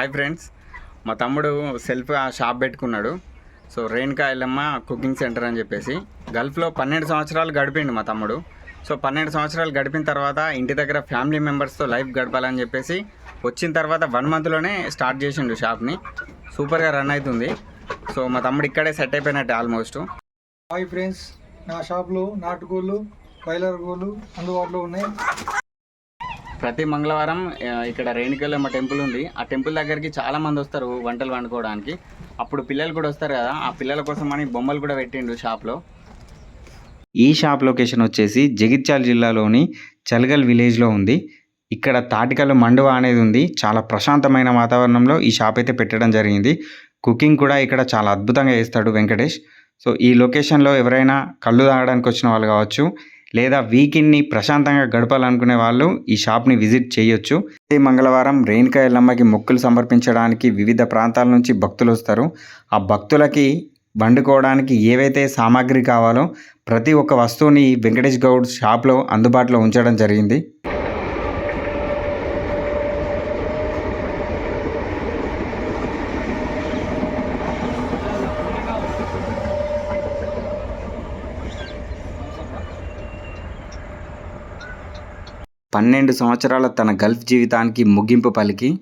Hi friends మా తమ్ముడు self shop పెట్టుకున్నాడు. So Renuka Yellamma cooking centre అని చెప్పేసి గల్ఫ్లో పన్నెండు సంవత్సరాలు గడిపిండు మా తమ్ముడు. సో పన్నెండు సంవత్సరాలు గడిపిన తర్వాత ఇంటి దగ్గర ఫ్యామిలీ మెంబర్స్తో లైఫ్ గడపాలని చెప్పేసి వచ్చిన తర్వాత వన్ మంత్లోనే స్టార్ట్ చేసిండు షాప్ని సూపర్గా రన్ అవుతుంది సో మా తమ్ముడు ఇక్కడే సెట్ అయిపోయినట్టు ఆల్మోస్ట్ హాయ్ ఫ్రెండ్స్ నా షాప్లో నాటుకోళ్ళు బాయిలర్ కోళ్ళు అందుబాటులో ఉన్నాయి. ప్రతి మంగళవారం ఇక్కడ రేణుకెళ్ళమ్మ టెంపుల్ ఉంది. ఆ టెంపుల్ దగ్గరికి చాలా మంది వస్తారు వంటలు వండుకోవడానికి. అప్పుడు పిల్లలు కూడా వస్తారు కదా ఆ పిల్లల కోసం అని బొమ్మలు కూడా పెట్టిండు షాప్లో. ఈ షాప్ లొకేషన్ వచ్చేసి జగిత్యాల జిల్లాలోని చలగల్ విలేజ్లో ఉంది. ఇక్కడ తాటికల్లు మండువా అనేది ఉంది. చాలా ప్రశాంతమైన వాతావరణంలో ఈ షాప్ అయితే పెట్టడం జరిగింది. కుకింగ్ కూడా ఇక్కడ చాలా అద్భుతంగా చేస్తాడు వెంకటేష్. సో ఈ లొకేషన్లో ఎవరైనా కళ్ళు తాగడానికి వచ్చిన వాళ్ళు కావచ్చు లేదా వీకెండ్ని ప్రశాంతంగా గడపాలనుకునే వాళ్ళు ఈ షాప్ని విజిట్ చేయొచ్చు. ప్రతి మంగళవారం రేణుకా ఎల్లమ్మకి మొక్కులు సమర్పించడానికి వివిధ ప్రాంతాల నుంచి భక్తులు వస్తారు. ఆ భక్తులకి వండుకోవడానికి ఏవైతే సామాగ్రి కావాలో ప్రతి ఒక్క వస్తువుని వెంకటేష్ గౌడ్ షాప్లో అందుబాటులో ఉంచడం జరిగింది. పన్నెండు సంవత్సరాల తన గల్ఫ్ జీవితానికి ముగింపు పలికి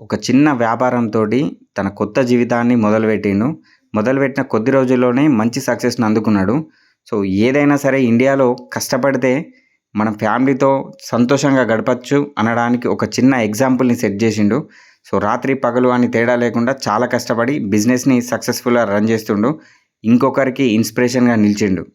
ఒక చిన్న వ్యాపారంతో తన కొత్త జీవితాన్ని మొదలుపెట్టిండు. మొదలుపెట్టిన కొద్ది రోజుల్లోనే మంచి సక్సెస్ని అందుకున్నాడు. సో ఏదైనా సరే ఇండియాలో కష్టపడితే మన ఫ్యామిలీతో సంతోషంగా గడపచ్చు అనడానికి ఒక చిన్న ఎగ్జాంపుల్ని సెట్ చేసిండు. సో రాత్రి పగలు అని తేడా లేకుండా చాలా కష్టపడి బిజినెస్ని సక్సెస్ఫుల్గా రన్ చేస్తుండు. ఇంకొకరికి ఇన్స్పిరేషన్గా నిలిచిండు.